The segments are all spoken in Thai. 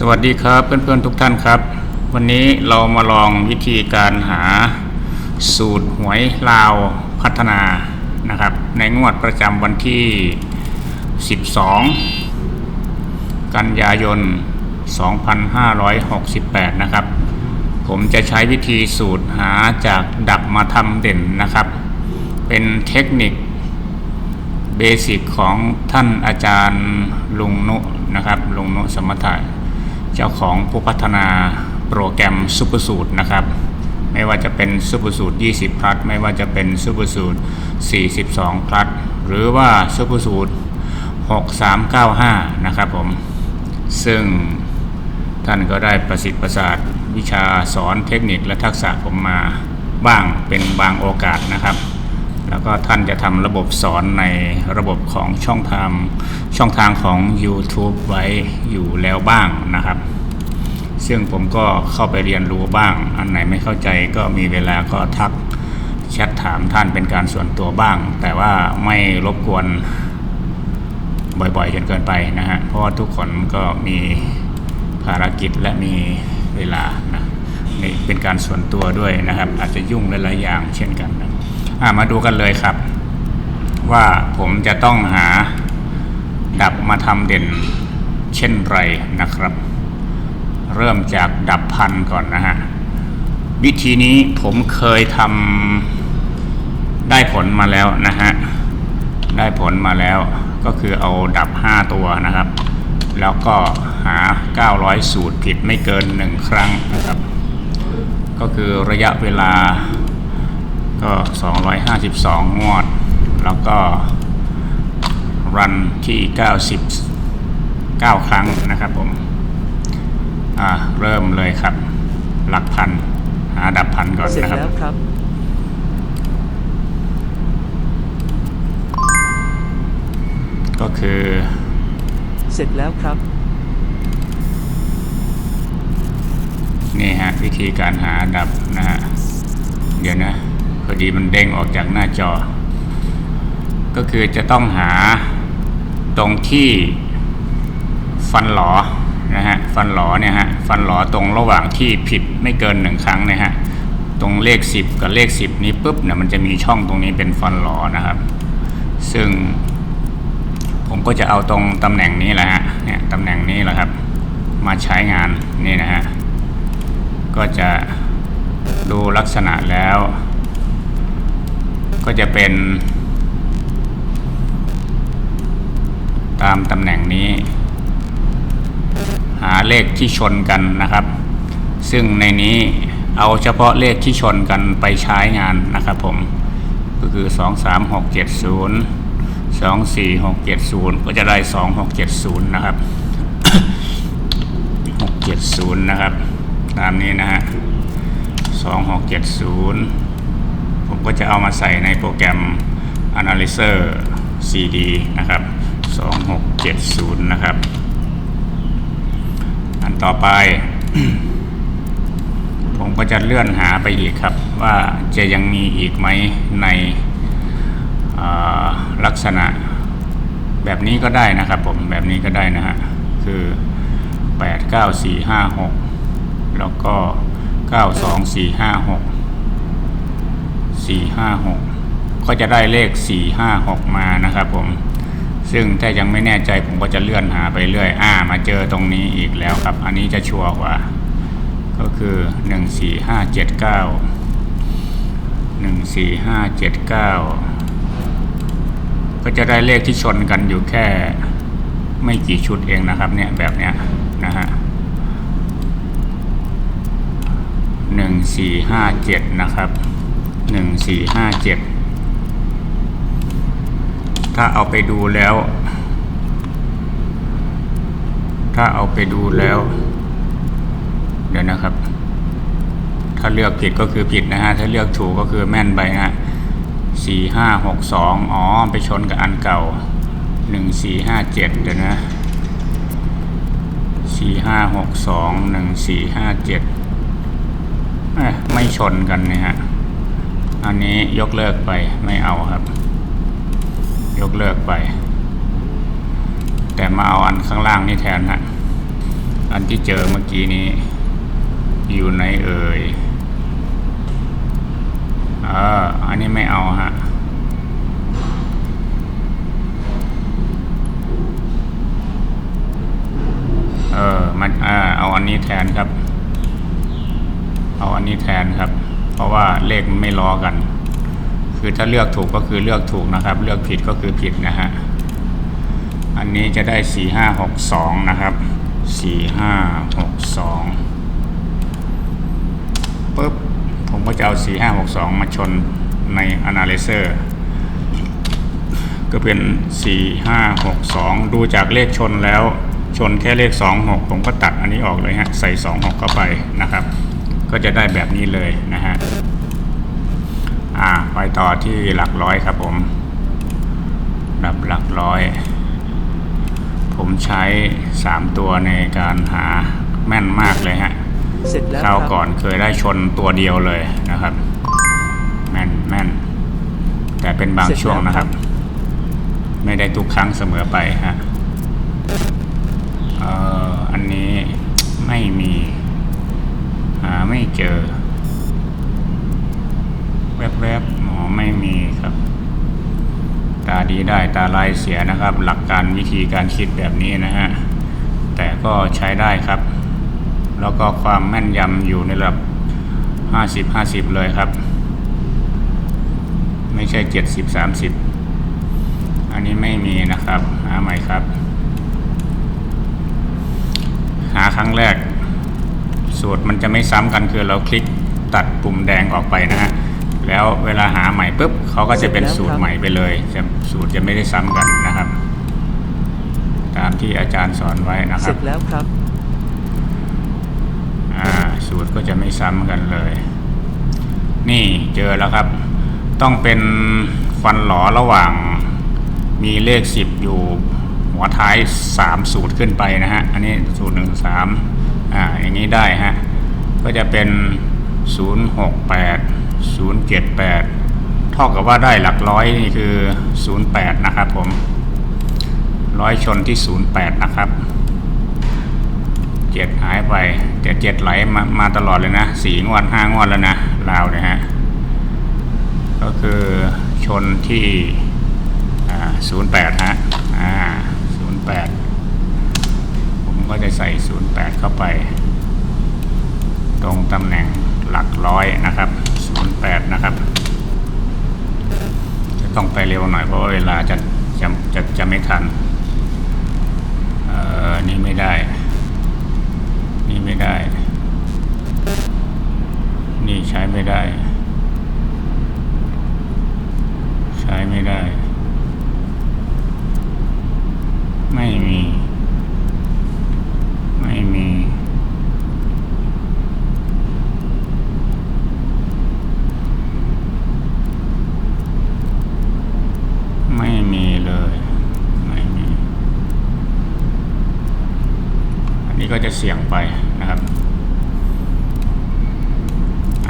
สวัสดีครับเพื่อนๆทุกท่านครับ วันนี้เรามาลองวิธีการหาสูตรหวยลาวพัฒนานะครับ ในงวดประจำวันที่ 12 กันยายน 2568 นะครับ ผมจะใช้วิธีสูตรหาจากดับมาทำเด่นนะครับ เป็นเทคนิคเบสิกของท่านอาจารย์ลุงนุนะครับลุงนุสมถะ เจ้าของผู้พัฒนาโปรแกรมซูเปอร์สูตรนะครับ ไม่ว่าจะเป็นซูเปอร์สูตร 20 พลัสไม่ว่าจะเป็นซูเปอร์สูตร 42 พลัสหรือว่าซูเปอร์สูตร 6395 นะครับผม ซึ่งท่านก็ได้ประสิทธิ์ประสาทวิชาสอนเทคนิคและทักษะผมมาบ้างเป็นบางโอกาสนะครับ แล้วก็ท่านจะทำระบบสอนในระบบของช่องทางช่องทางของ YouTube ไว้อยู่แล้วบ้างนะครับ ซึ่งผมก็เข้าไปเรียนรู้บ้าง อันไหนไม่เข้าใจก็มีเวลาก็ทักแชทถามท่านเป็นการส่วนตัวบ้าง แต่ว่าไม่รบกวนบ่อยๆจนเกินไปนะฮะ เพราะว่าทุกคนก็มีภารกิจและมีเวลานะนี่เป็นการส่วนตัวด้วยนะครับ อาจจะยุ่งหลายๆอย่างเช่นกันนะอะมาดูกันเลยครับ ว่าผมจะต้องหาดับมาทำเด่นเช่นไรนะครับ เริ่มจากดับพันก่อนนะฮะ วิธีนี้ผมเคยทำได้ผลมาแล้วนะฮะ ได้ผลมาแล้วก็คือเอาดับ 5 ตัวนะครับ แล้วก็หา 900 สูตรผิดไม่เกิน 1 ครั้งนะครับ ก็คือระยะเวลาก็ 252 งวด แล้วก็รันที่ 99 ครั้งนะครับผม อ่าเริ่มเลยครับ หลักพันหาดับพันก่อนเสร็จนะครับ แล้วครับ ก็คือเสร็จแล้วครับ นี่ฮะวิธีการหาดับนะฮะเดี๋ยวนะพอดีมันเด้งออกจากหน้าจอ ก็คือจะต้องหาตรงที่ฟันหลอ นะฮะฟันหลอเนี่ยฮะฟันหลอตรงระหว่างที่ผิดไม่เกินหนึ่งครั้งนะฮะตรงเลข 10 กับเลข 10 นี้ปุ๊บเนี่ยมันจะมีช่องตรงนี้เป็นฟันหลอนะครับ ซึ่ง ผมก็จะเอาตรงตำแหน่งนี้แหละฮะเนี่ยตำแหน่งนี้แหละครับ มาใช้งานนี่นะฮะก็จะดูลักษณะแล้ว ก็จะเป็น ตามตำแหน่งนี้ หาเลขที่ชนกันนะครับ ซึ่งในนี้เอาเฉพาะเลขที่ชนกันไปใช้งานนะครับผมก็คือ 2 3 6 7 0 2 4 6 7 0 ก็จะได้ 2 6 7 0 นะครับ 6 7 0 นะครับ ตามนี้นะฮะ 2 6 7 0 ผมก็จะเอามาใส่ในโปรแกรม Analyzer CD นะครับ 2670 นะครับ ต่อไป ผมก็จะเลื่อนหาไปอีกครับ ว่าจะยังมีอีกไหมในลักษณะแบบนี้ก็ได้นะครับผมแบบนี้ก็ได้นะฮะคือ 8 9 4 5 6 แล้วก็ 9 2 4 5 6 4 5 6 ก็จะได้เลข 4 5 6 มานะครับผม ซึ่งถ้ายังไม่แน่ใจผมก็จะเลื่อนหาไปเรื่อย อ่า มาเจอตรงนี้อีกแล้วครับ อันนี้จะชัวร์กว่า ก็คือ 1 4 5 7 9 1 4 5 7 9 ก็จะได้เลขที่ชนกันอยู่แค่ ไม่กี่ชุดเองนะครับเนี่ยแบบเนี้ยนะฮะหนึ่งสี่ห้าเจ็ดนะครับหนึ่งสี่ห้าเจ็ด ถ้าเอาไปดูแล้ว ถ้าเอาไปดูแล้ว เดี๋ยวนะครับ ถ้าเลือกผิดก็คือผิดนะฮะ ถ้าเลือกถูกก็คือแม่นไปฮะสี่ห้าหกสองอ๋อ ไปชนกับอันเก่าหนึ่งสี่ห้าเจ็ดเดี๋ยวนะสี่ห้าหกสองหนึ่งสี่ห้าเจ็ดไม่ชนกันนะฮะ อันนี้ยกเลิกไปไม่เอาครับ ยกเลิกไป แต่มาเอาอันข้างล่างนี่แทนฮะอันที่เจอเมื่อกี้นี้ อยู่ไหนเอ่ยเอออันนี้ไม่เอาฮะเออมันอ่าเอาอันนี้แทนครับ เอาอันนี้แทนครับ เพราะว่าเลขมันไม่ล้อกัน คือถ้าเลือกถูกก็คือเลือกถูกนะครับ เลือกผิดก็คือผิดนะฮะอันนี้จะได้สี่ห้าหกสองนะครับสี่ห้าหกสองปุ๊บผมก็จะเอาสี่ห้าหกสองมาชนใน Analyzer ก็เป็น 4 5 6 2 ดูจากเลขชนแล้วชนแค่เลข 2 6 ผมก็ตัดอันนี้ออกเลยฮะ ใส่ 2 6 เข้าไปนะครับ ก็จะได้แบบนี้เลยนะฮะ อ่าไปต่อที่หลักร้อยครับผมดับหลักร้อย ผมใช้ 3 ตัวในการหาแม่นมากเลยฮะเสร็จแล้วคราวครับก่อนเคยได้ชนตัวเดียวเลยนะครับ แม่นแม่น แต่เป็นบางช่วงนะครับ ไม่ได้ทุกครั้งเสมอไปฮะเอ่ออันนี้ไม่มี หาไม่เจอ แวบๆหมอไม่มีครับ ตาดีได้ตาลายเสียนะครับ หลักการวิธีการคิดแบบนี้นะฮะ แต่ก็ใช้ได้ครับ แล้วก็ความแม่นยำอยู่ในระดับ 50 50 เลยครับ ไม่ใช่ 70 30 อันนี้ไม่มีนะครับ หาใหม่ครับ หาครั้งแรกสูตรมันจะไม่ซ้ำกันคือเราคลิกตัดปุ่มแดงออกไปนะฮะ แล้วเวลาหาใหม่ปุ๊บเขาก็จะเป็นสูตรใหม่ไปเลยจะสูตรจะไม่ได้ซ้ำกันนะครับ ตามที่อาจารย์สอนไว้นะคเสรัร็บจแล้วครับอ่าสูตรก็จะไม่ซ้ำกันเลย นี่เจอแล้วครับ ต้องเป็นฟันหลอระหว่างมีเลขสิบอยู่หัวท้ายสามสูตรขึ้นไปนะฮะ อันนี้สูตรหนึ่งสามอ่าอย่างนี้ได้ฮะ ก็จะเป็นศูนย์ หกแปดศูนย์เจ็ดแปดเท่ากับว่าได้หลักร้อยนี่คือศูนย์แปดนะครับผมร้อยชนที่ศูนย์แปดนะครับเจ็ดหายไปแต่เจ็ดไหลมามาตลอดเลยนะสี่งวดห้างวดแล้วนะลาวนี่ยฮะก็คือชนที่ศูนย์แปดฮะอ่าศูนย์แปดผมก็จะใส่ศูนย์แปดเข้าไป ตรงตำแหน่งหลักร้อยนะครับ แปดนะครับ จะต้องไปเร็วหน่อยเพราะว่าเวลาจะจะจะจะไม่ทันเอ่อนี่ไม่ได้ นี่ไม่ได้ นี่ใช้ไม่ได้ ใช้ไม่ได้ ไม่มี ไม่มี ไม่มีเลย ไม่มี อันนี้ก็จะเสี่ยงไปนะครับ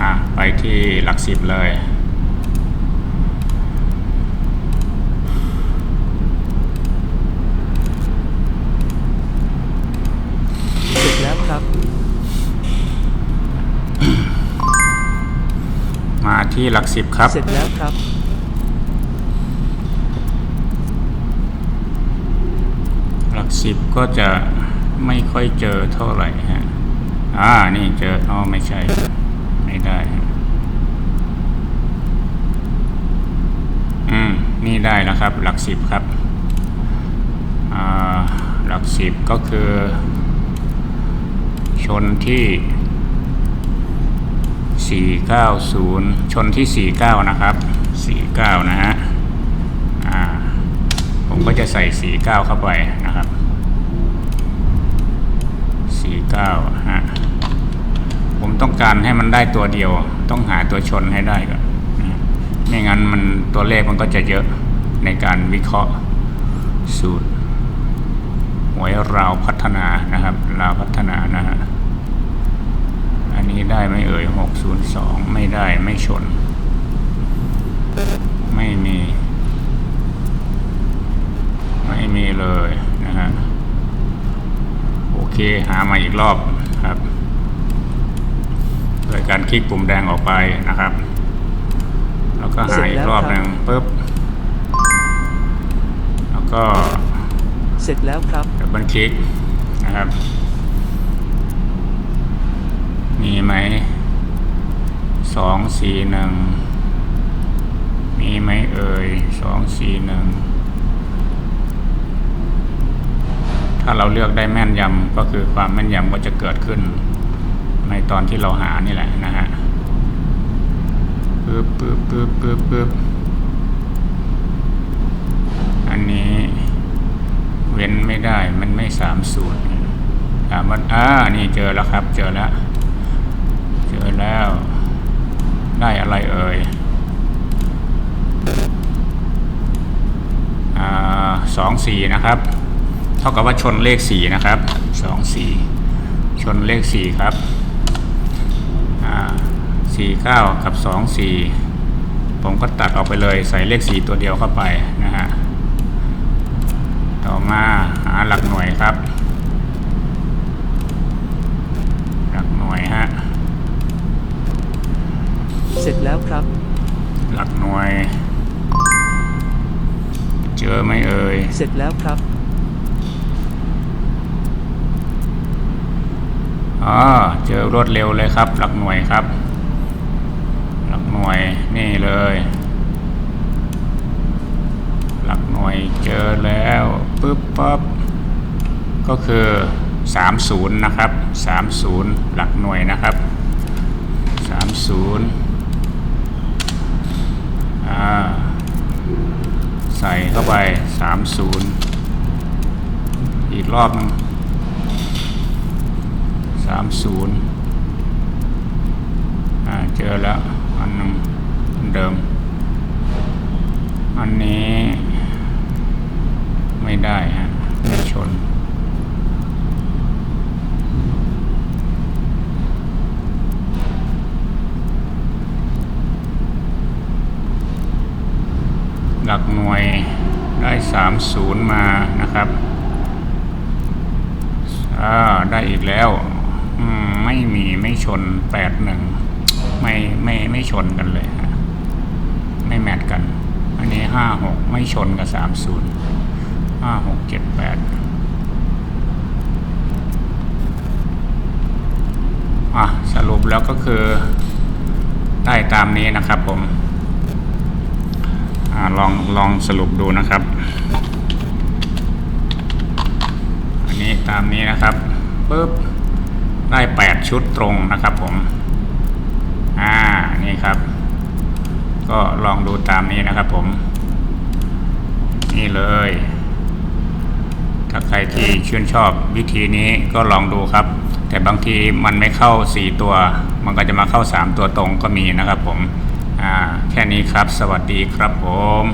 อะ ไปที่หลักสิบเลยเสร็จแล้วครับ มาที่หลักสิบครับ เสร็จแล้วครับ หลัก สิบก็จะไม่ค่อยเจอเท่าไหร่ฮะ อ่า นี่เจออ๋อไม่ใช่ ไม่ได้ อืม นี่ได้แล้วครับ หลักสิบครับ อ่า หลักสิบก็คือ ชนที่ 490 ชนที่ 49 นะครับ 49 นะฮะ อ่า ผมก็จะใส่ 49 เข้าไป นะครับ49ฮะผมต้องการให้มันได้ตัวเดียว ต้องหาตัวชนให้ได้ก่อนไม่งั้นมันตัวเลขมันก็จะเยอะในการวิเคราะห์สูตรหวยราวพัฒนานะครับ ราวพัฒนานะฮะอันนี้ได้ไม่เอ่ย602ไม่ได้ไม่ชน ไม่มี ไม่มีเลยนะฮะ เคหามาอีกรอบครับโดยการคลิกปุ่มแดงออกไปนะครับ แล้วก็หาอีกรอบหนึ่งปุ๊บ แล้วก็ เสร็จแล้วครับดับเบิลคลิกนะครับ มีไหมสองสี่หนึ่งมีไหมเอ่ยสองสี่หนึ่ง ถ้าเราเลือกได้แม่นยำก็คือความแม่นยำก็จะเกิดขึ้น ในตอนที่เราหานี่แหละนะฮะปึ๊บปึ๊บปึ๊บปึ๊บปึ๊บอันนี้เว้นไม่ได้มันไม่สามสูตรถามว่าอ่านี่เจอแล้วครับ เจอแล้ว เจอแล้ว ได้อะไรเอ่ยอ่าสองสี่นะครับ ท่ากับว่าชนเลขสี่นะครับสองสี่ชนเลขสี่ครับอ่าสี่เก้ากับสองสี่ผมก็ตัดออกไปเลยใส่เลขสี่ตัวเดียวเข้าไปนะฮะต่อมาหาหลักหน่วยครับ หลักหน่วยฮะเสร็จแล้วครับ หลักหน่วย เจอไหมเอ่ยเสร็จแล้วครับ อ๋อเจอรวดเร็วเลยครับ หลักหน่วยครับ หลักหน่วยนี่เลย หลักหน่วยเจอแล้วปึ๊บปั๊บก็คือ 30 นะครับ 30 หลักหน่วยนะครับ 30อ่าใส่เข้าไป 30 อีกรอบหนึง สามศูนย์เจอแล้วอันหนึงอันเดิม อันนี้ไม่ได้ฮะไม่ชนหลักหน่วยได้สามศูนย์มานะครับ อ่า ได้อีกแล้ว ไม่มีไม่ชนแปดหนึ่งไม่ไม่ไม่ชนกันเลยฮะไม่แมทกัน อันนี้ห้าหกไม่ชนกับสามศูนย์ห้าหกเจ็ดแปดอะสรุปแล้วก็คือได้ตามนี้นะครับผมอลองลองสรุปดูนะครับ อันนี้ตามนี้นะครับปุ๊บ ได้แปดชุดตรงนะครับผม อ่า นี่ครับ ก็ลองดูตามนี้นะครับผม นี่เลย ถ้าใครที่ชื่นชอบวิธีนี้ก็ลองดูครับ แต่บางทีมันไม่เข้าสี่ตัว มันก็จะมาเข้าสามตัวตรงก็มีนะครับผม อ่า แค่นี้ครับ สวัสดีครับผม